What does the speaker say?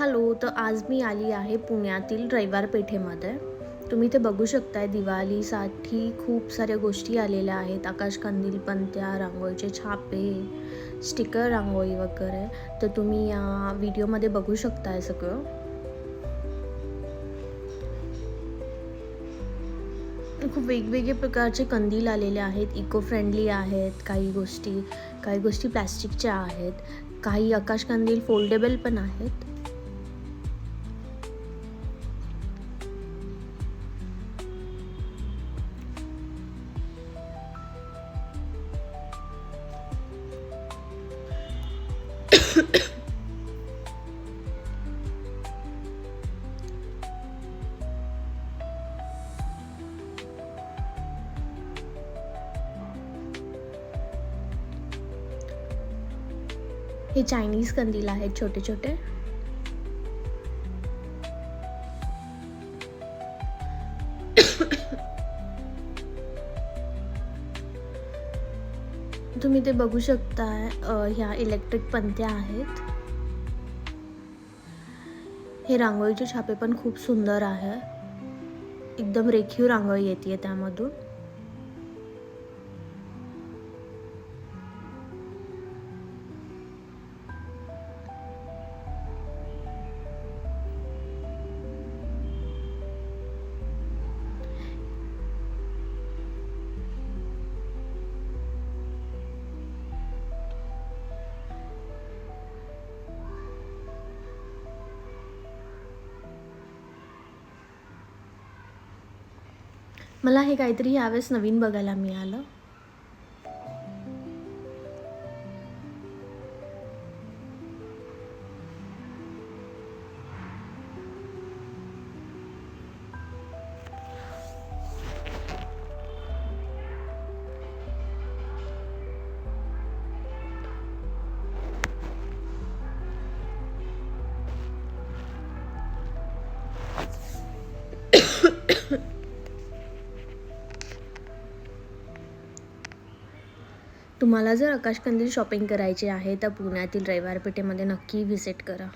Hello तर आज मी आली आहे पुण्यातील रविवार पेठेमध्ये. तुम्ही ते बघू शकताय दिवाळीसाठी खूप साऱ्या गोष्टी आलेल्या आहेत. आकाशकंदील पंत्या रांगोळीचे छापे स्टिकर रांगोळी वगैरे. तर तुम्ही या व्हिडिओमध्ये बघू शकताय सगळं. खूप वेगवेगळे प्रकारचे कंदील आलेले आहेत. इको फ्रेंडली आहेत काही गोष्टी काही गोष्टी प्लॅस्टिकच्या आहेत. काही आकाशकंदील फोल्डेबल पण आहेत. हे चायनीज कंदील आहेत छोटे छोटे. तुम्ही ते बघू शकता ह्या इलेक्ट्रिक पंत्या आहेत. हे रांगोळीचे छापे पण खूप सुंदर आहे. एकदम रेखीव रांगोळी येते त्यामधून. मला हे काहीतरी यावेळेस नवीन बघायला मिळालं. तुम्हाला जर आकाशकंदील शॉपिंग करायची आहे तर पुण्यातील रविवार पेठेमध्ये नक्की व्हिजिट करा.